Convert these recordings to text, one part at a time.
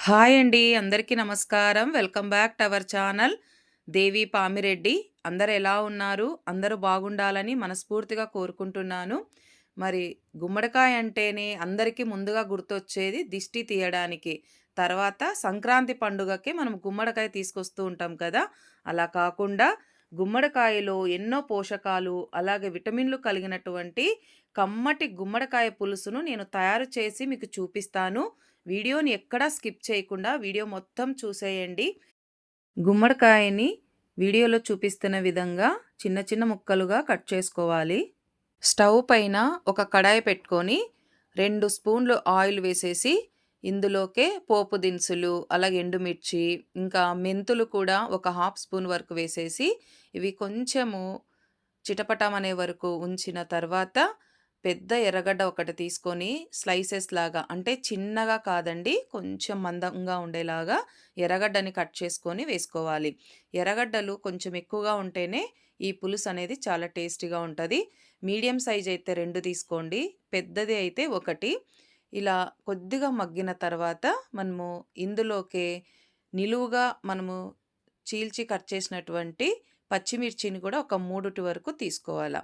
Hi అండి. అందరికీ నమస్కారం. Welcome back to our channel Devi Pamireddy. అందరు ఎలా ఉన్నారు? అందరూ బాగుండాలని మనస్ఫూర్తిగా కోరుకుంటున్నాను. మరి గుమ్మడికాయ అంటేనే అందరికీ ముందుగా గుర్తొచ్చేది దిష్టి తీయడానికి. తర్వాత సంక్రాంతి పండుగకి మనం గుమ్మడికాయ తీసుకొస్తూ ఉంటాం కదా! అలా కాకుండా గుమ్మడికాయలో ఎన్నో పోషకాలు, అలాగే విటమిన్‌లు కలిగినటువంటి కమ్మటి గుమ్మడికాయ పులుసును నేను తయారు చేసి మీకు చూపిస్తాను. వీడియోని ఎక్కడా స్కిప్ చేయకుండా వీడియో మొత్తం చూసేయండి. గుమ్మడికాయని వీడియోలో చూపిస్తున్న విధంగా చిన్న చిన్న ముక్కలుగా కట్ చేసుకోవాలి. స్టవ్ పైన ఒక కడాయి పెట్టుకొని రెండు స్పూన్లు ఆయిల్ వేసేసి ఇందులోకే పోపు దినుసులు, అలాగే ఎండుమిర్చి, ఇంకా మెంతులు కూడా ఒక హాఫ్ స్పూన్ వరకు వేసేసి ఇవి కొంచెము చిటపటం అనే వరకు ఉంచిన తర్వాత పెద్ద ఎర్రగడ్డ ఒకటి తీసుకొని స్లైసెస్ లాగా అంటే చిన్నగా కాదండి. కొంచెం మందంగా ఉండేలాగా ఎర్రగడ్డని కట్ చేసుకొని వేసుకోవాలి. ఎర్రగడ్డలు కొంచెం ఎక్కువగా ఉంటేనే ఈ పులుసు అనేది చాలా టేస్టీగా ఉంటుంది మీడియం సైజ్ అయితే రెండు తీసుకోండి. పెద్దది అయితే ఒకటి ఇలా కొద్దిగా మగ్గిన తర్వాత మనము ఇందులోకే నిలువుగా మనము చీల్చి కట్ చేసినటువంటి పచ్చిమిర్చిని కూడా ఒక మూడుటి వరకు తీసుకోవాలి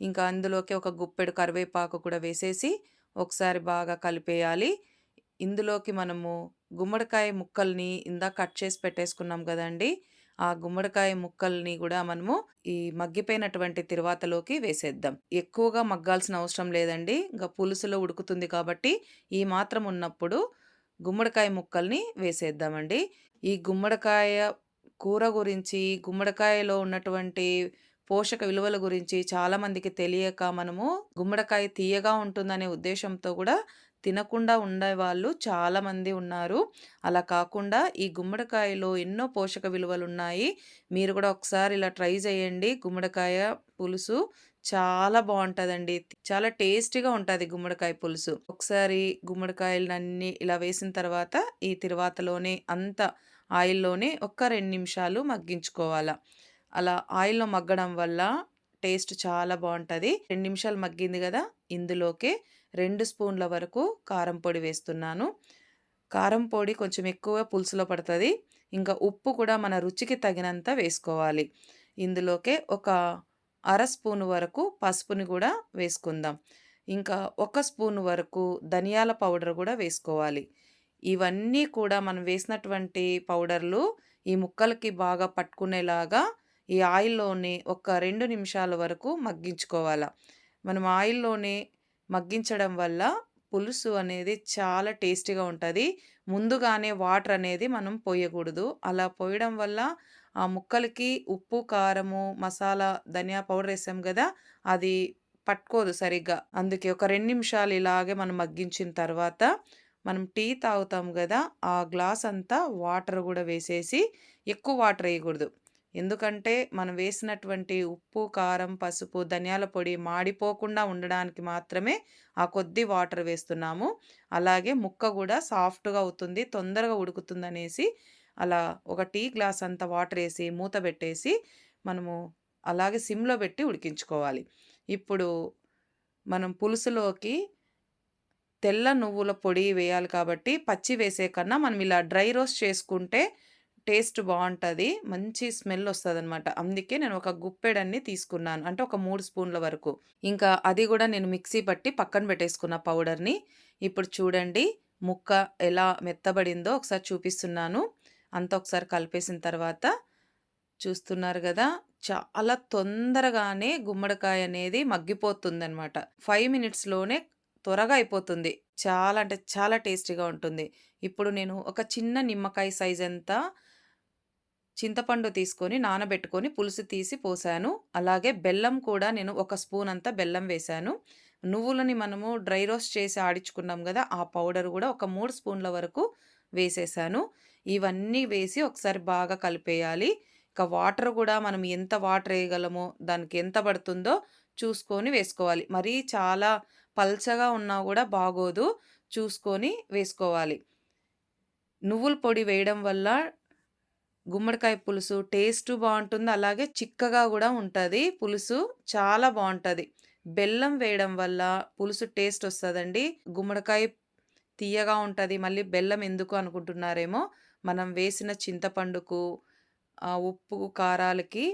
ఇంకా అందులోకి ఒక గుప్పెడు కరివేపాకు కూడా వేసేసి ఒకసారి బాగా కలిపేయాలి. ఇందులోకి మనము గుమ్మడికాయ ముక్కల్ని ఇందాక కట్ చేసి పెట్టేసుకున్నాం కదండి ఆ గుమ్మడికాయ ముక్కల్ని కూడా మనము ఈ మగ్గిపోయినటువంటి తిరువాతలోకి వేసేద్దాం. ఎక్కువగా మగ్గాల్సిన అవసరం లేదండి. ఇంకా పులుసులో ఉడుకుతుంది కాబట్టి ఈ మాత్రం ఉన్నప్పుడు గుమ్మడికాయ ముక్కల్ని వేసేద్దామండి. ఈ గుమ్మడికాయ కూర గురించి, గుమ్మడికాయలో ఉన్నటువంటి పోషక విలువల గురించి చాలామందికి తెలియక మనము గుమ్మడికాయ తీయగా ఉంటుందనే ఉద్దేశంతో కూడా తినకుండా ఉండేవాళ్ళు చాలామంది ఉన్నారు. అలా కాకుండా ఈ గుమ్మడికాయలో ఎన్నో పోషక విలువలు ఉన్నాయి మీరు కూడా ఒకసారి ఇలా ట్రై చేయండి. గుమ్మడికాయ పులుసు చాలా బాగుంటుందండి చాలా టేస్టీగా ఉంటుంది గుమ్మడికాయ పులుసు. ఒకసారి గుమ్మడికాయలన్నీ ఇలా వేసిన తర్వాత ఈ తిరువాతలోనే అంత ఆయిల్‌లోనే ఒక్క రెండు నిమిషాలు మగ్గించుకోవాలా అలా ఆయిల్‌లో మగ్గడం వల్ల టేస్ట్ చాలా బాగుంటుంది రెండు నిమిషాలు మగ్గింది కదా ఇందులోకి రెండు స్పూన్ల వరకు కారం పొడి వేస్తున్నాను. కారం పొడి కొంచెం ఎక్కువ పులుసులో పడుతుంది ఇంకా ఉప్పు కూడా మన రుచికి తగినంత వేసుకోవాలి. ఇందులోకే ఒక అర స్పూన్ వరకు పసుపుని కూడా వేసుకుందాం. ఇంకా ఒక స్పూన్ వరకు ధనియాల పౌడర్ కూడా వేసుకోవాలి. ఇవన్నీ కూడా మనం వేసినటువంటి పౌడర్‌లు ఈ ముక్కలకి బాగా పట్టుకునేలాగా ఈ ఆయిల్‌లోనే ఒక రెండు నిమిషాల వరకు మగ్గించుకోవాలి. మనం ఆయిల్‌లోనే మగ్గించడం వల్ల పులుసు అనేది చాలా టేస్టీగా ఉంటుంది. ముందుగానే వాటర్ అనేది మనం పోయకూడదు. అలా పోయడం వల్ల ఆ ముక్కలకి ఉప్పు, కారము, మసాలా, ధనియా పౌడర్ వేసాం కదా అది పట్టుకోదు సరిగ్గా. అందుకే ఒక రెండు నిమిషాలు ఇలాగే మనం మగ్గించిన తర్వాత మనం టీ తాగుతాం కదా ఆ గ్లాస్ అంతా వాటర్ కూడా వేసేసి ఎక్కువ వాటర్ వేయకూడదు. ఎందుకంటే మనం వేసినటువంటి ఉప్పు, కారం, పసుపు, ధనియాల పొడి మాడిపోకుండా ఉండడానికి మాత్రమే ఆ కొద్ది వాటర్ వేస్తున్నాము. అలాగే ముక్క కూడా సాఫ్ట్‌గా అవుతుంది. తొందరగా ఉడుకుతుందనేసి అలా ఒక టీ గ్లాస్ అంత వాటర్ వేసి మూత పెట్టేసి మనము అలాగే సిమ్‌లో పెట్టి ఉడికించుకోవాలి. ఇప్పుడు మనం పులుసులోకి తెల్ల నువ్వుల పొడి వేయాలి కాబట్టి పచ్చి వేసే కన్నా మనం ఇలా డ్రై రోస్ట్ చేసుకుంటే టేస్ట్ బాగుంటుంది మంచి స్మెల్ వస్తుంది అనమాట అందుకే నేను ఒక గుప్పెడన్ని తీసుకున్నాను. అంటే ఒక మూడు స్పూన్ల వరకు. ఇంకా అది కూడా నేను మిక్సీ పట్టి పక్కన పెట్టేసుకున్న పౌడర్‌ని. ఇప్పుడు చూడండి ముక్క ఎలా మెత్తబడిందో ఒకసారి చూపిస్తున్నాను. అంతా ఒకసారి కలిపేసిన తర్వాత చూస్తున్నారు కదా చాలా తొందరగానే గుమ్మడికాయ అనేది మగ్గిపోతుందనమాట. ఫైవ్ మినిట్స్‌లోనే త్వరగా అయిపోతుంది. చాలా అంటే చాలా టేస్టీగా ఉంటుంది. ఇప్పుడు నేను ఒక చిన్న నిమ్మకాయ సైజంత చింతపండు తీసుకొని నానబెట్టుకొని పులుసు తీసి పోసాను. అలాగే బెల్లం కూడా నేను ఒక స్పూన్ అంతా బెల్లం వేశాను. నువ్వులని మనము డ్రై రోస్ట్ చేసి ఆడించుకున్నాం కదా ఆ పౌడర్ కూడా ఒక మూడు స్పూన్ల వరకు వేసేసాను ఇవన్నీ వేసి ఒకసారి బాగా కలిపేయాలి. ఇక వాటర్ కూడా మనం ఎంత వాటర్ వేయగలమో దానికి ఎంత పడుతుందో చూసుకొని వేసుకోవాలి. మరీ చాలా పల్చగా ఉన్నా కూడా బాగోదు. చూసుకొని వేసుకోవాలి. నువ్వుల పొడి వేయడం వల్ల గుమ్మడికాయ పులుసు టేస్ట్ బాగుంటుంది. అలాగే చిక్కగా కూడా ఉంటుంది. పులుసు. చాలా బాగుంటుంది. బెల్లం వేయడం వల్ల పులుసు టేస్ట్ వస్తుందండి. గుమ్మడికాయ తియ్యగా ఉంటుంది. మళ్ళీ బెల్లం ఎందుకు అనుకుంటున్నారేమో, మనం వేసిన చింతపండుకు, ఉప్పు, కారాలకి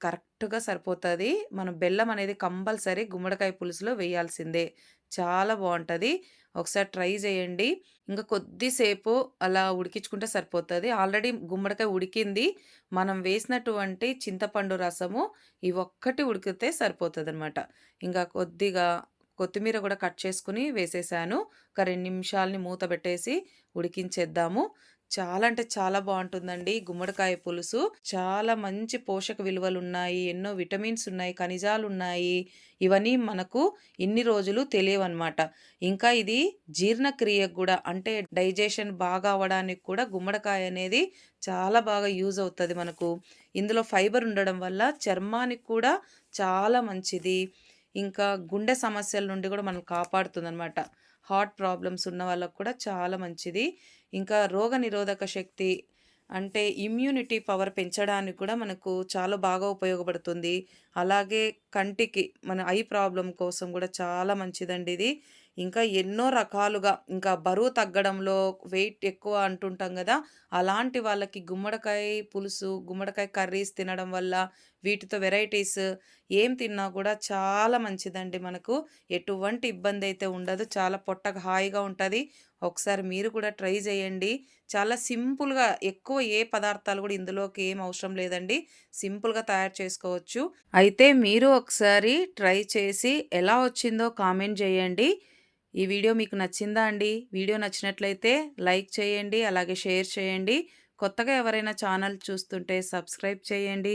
కరెక్ట్‌గా సరిపోతుంది. మనం బెల్లం అనేది కంపల్సరీ గుమ్మడికాయ పులుసులో వేయాల్సిందే. చాలా బాగుంటుంది. ఒకసారి ట్రై చేయండి. ఇంకా కొద్దిసేపు అలా ఉడికించుకుంటే సరిపోతుంది ఆల్రెడీ గుమ్మడికాయ ఉడికింది. మనం వేసినటువంటి చింతపండు రసము ఇవి ఒక్కటి ఉడికితే సరిపోతుంది అనమాట ఇంకా కొద్దిగా కొత్తిమీర కూడా కట్ చేసుకుని వేసేసాను. ఒక రెండు నిమిషాలని మూత పెట్టేసి ఉడికించేద్దాము. చాలా అంటే చాలా బాగుంటుందండి గుమ్మడికాయ పులుసు. చాలా మంచి పోషక విలువలు ఉన్నాయి ఎన్నో విటమిన్స్ ఉన్నాయి. ఖనిజాలు ఉన్నాయి ఇవన్నీ మనకు ఇన్ని రోజులు తెలియవన్నమాట ఇంకా ఇది జీర్ణక్రియకు కూడా అంటే డైజెషన్ బాగా అవ్వడానికి కూడా గుమ్మడికాయ అనేది చాలా బాగా యూజ్ అవుతుంది మనకు. ఇందులో ఫైబర్ ఉండడం వల్ల చర్మానికి కూడా చాలా మంచిది. ఇంకా గుండె సమస్యల నుండి కూడా మనల్ని కాపాడుతుందనమాట. హార్ట్ ప్రాబ్లమ్స్ ఉన్న వాళ్ళకు కూడా చాలా మంచిది. ఇంకా రోగనిరోధక శక్తి అంటే ఇమ్యూనిటీ పవర్ పెంచడానికి కూడా మనకు చాలా బాగా ఉపయోగపడుతుంది. అలాగే కంటికి మన ఐ ప్రాబ్లం కోసం కూడా చాలా మంచిదండి ఇది. ఇంకా ఎన్నో రకాలుగా ఇంకా బరువు తగ్గడంలో వెయిట్ ఎక్కువ అంటుంటాం కదా అలాంటి వాళ్ళకి గుమ్మడికాయ పులుసు, గుమ్మడికాయ కర్రీస్ తినడం వల్ల వీటితో వెరైటీస్ ఏం తిన్నా కూడా చాలా మంచిదండి మనకు. ఎటువంటి ఇబ్బంది అయితే ఉండదు. చాలా పొట్టకు హాయిగా ఉంటుంది ఒకసారి మీరు కూడా ట్రై చేయండి. చాలా సింపుల్‌గా ఎక్కువ ఏ పదార్థాలు కూడా ఇందులోకి ఏం అవసరం లేదండి. సింపుల్‌గా తయారు చేసుకోవచ్చు. అయితే మీరు ఒకసారి ట్రై చేసి ఎలా వచ్చిందో కామెంట్ చేయండి. ఈ వీడియో మీకు నచ్చిందా అండి? వీడియో నచ్చినట్లయితే లైక్ చేయండి. అలాగే షేర్ చేయండి. కొత్తగా ఎవరైనా ఛానల్ చూస్తుంటే సబ్స్క్రైబ్ చేయండి.